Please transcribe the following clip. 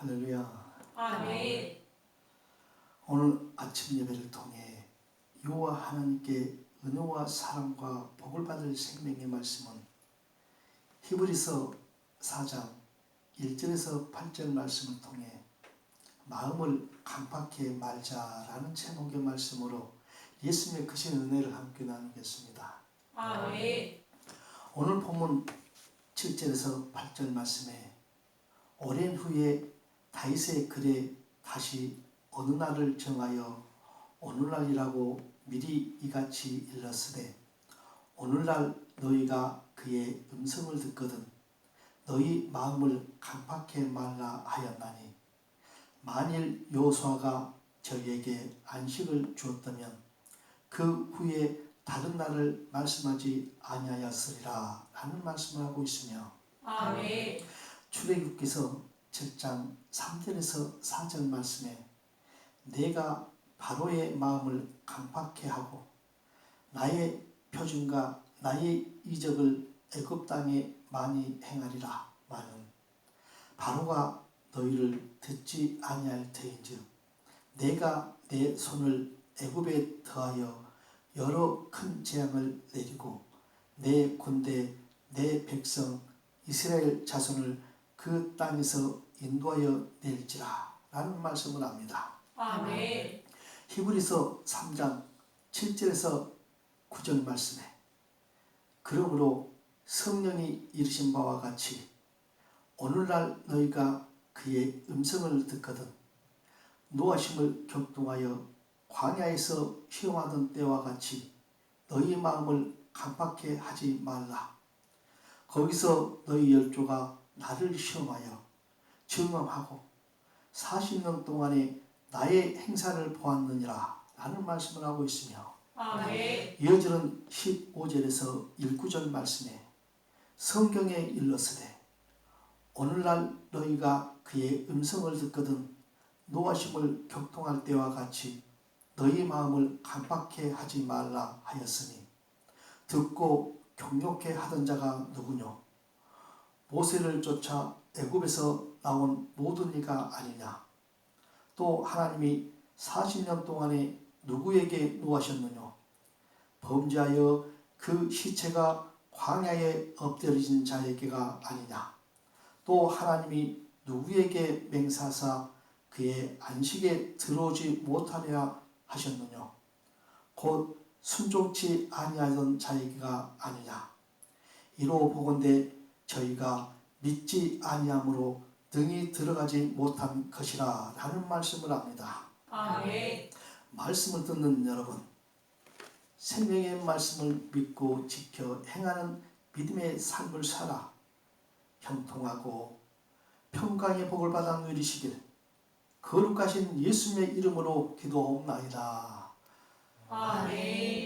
할렐루야. 아멘. 오늘 아침 예배를 통해 여호와 하나님께 은혜와 사랑과 복을 받을 생명의 말씀은 히브리서 4장 1절에서 8절 말씀을 통해 마음을 강팍해 말자라는 제목의 말씀으로 예수님의 크신 은혜를 함께 나누겠습니다. 아멘. 오늘 본문 7절에서 8절 말씀에 오랜 후에 다윗의 글에 다시 어느 날을 정하여 오늘날이라고 미리 이같이 일렀으되 오늘날 너희가 그의 음성을 듣거든 너희 마음을 강팍해 말라 하였나니 만일 여호수아가 저희에게 안식을 주었다면 그 후에 다른 날을 말씀하지 아니하였으리라 라는 말씀을 하고 있으며 아멘. 출애굽기서 7장 3절에서 4절 말씀에 내가 바로의 마음을 강팍해 하고 나의 표준과 나의 이적을 애굽 땅에 많이 행하리라 마는 바로가 너희를 듣지 아니할 터인즉 내가 내 손을 애굽에 더하여 여러 큰 재앙을 내리고 내 군대 내 백성 이스라엘 자손을 그 땅에서 인도하여 낼지라 라는 말씀을 합니다. 아멘. 히브리서 3장 7절에서 9절 말씀에 그러므로 성령이 이르신 바와 같이 오늘날 너희가 그의 음성을 듣거든 노하심을 격동하여 광야에서 시험하던 때와 같이 너희 마음을 강팍해 하지 말라. 거기서 너희 열조가 나를 시험하여 증언하고 40년 동안에 나의 행사를 보았느니라 라는 말씀을 하고 있으며 아멘. 이어지는 15절에서 19절 말씀에 성경에 일렀으되 오늘날 너희가 그의 음성을 듣거든 노하심을 격통할 때와 같이 너희 마음을 강팍해 하지 말라 하였으니 듣고 경욕해 하던 자가 누구뇨 모세를 쫓아 애굽에서 나온 모든 이가 아니냐. 또 하나님이 40년 동안에 누구에게 노하셨느뇨? 범죄하여 그 시체가 광야에 엎드려진 자에게가 아니냐. 또 하나님이 누구에게 맹사사 그의 안식에 들어오지 못하려 하셨느뇨? 곧 순종치 아니하던 자에게가 아니냐. 이로 보건대 저희가 믿지 아니함으로 등이 들어가지 못한 것이라 라는 말씀을 합니다. 아멘. 말씀을 듣는 여러분 생명의 말씀을 믿고 지켜 행하는 믿음의 삶을 살아 형통하고 평강의 복을 받아 누리시길 거룩하신 예수님의 이름으로 기도하옵나이다. 아멘.